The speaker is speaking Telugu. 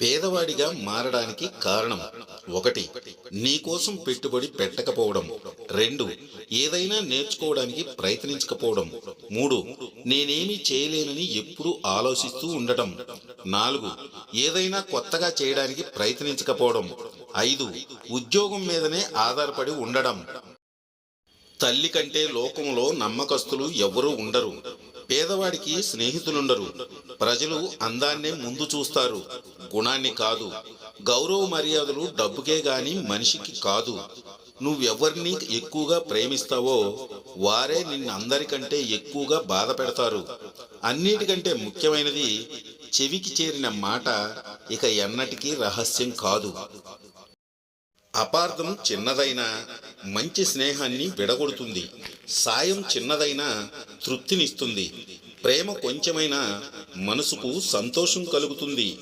పేదవాడిగా మారడానికి కారణం ఒకటి నీకోసం పెట్టుబడి పెట్టకపోవడం. రెండు ఏదైనా నేర్చుకోవడానికి ప్రయత్నించకపోవడం. మూడు నేనేమి చేయలేనని ఎప్పుడూ ఆలోచిస్తూ ఉండటం. నాలుగు ఏదైనా కొత్తగా చేయడానికి ప్రయత్నించకపోవడం. ఐదు ఉద్యోగం మీదనే ఆధారపడి ఉండడం. తల్లి కంటే లోకంలో నమ్మకస్తులు ఎవరూ ఉండరు. పేదవాడికి స్నేహితులుండరు. ప్రజలు అందాన్నే ముందు చూస్తారు. గుణాన్ని కాదు. గౌరవ మర్యాదలు డబ్బుకే గాని మనిషికి కాదు. నువ్వెవరిని ఎక్కువగా ప్రేమిస్తావో వారే నిన్ను అందరికంటే ఎక్కువగా బాధ పెడతారు. అన్నిటికంటే ముఖ్యమైనది చెవికి చేరిన మాట ఇక ఎన్నటికీ రహస్యం కాదు. అపార్థం చిన్నదైనా మంచి స్నేహాన్ని విడగొడుతుంది. సాయం చిన్నదైనా తృప్తినిస్తుంది. ప్రేమ కొంచెమైనా మనసుకు సంతోషం కలుగుతుంది.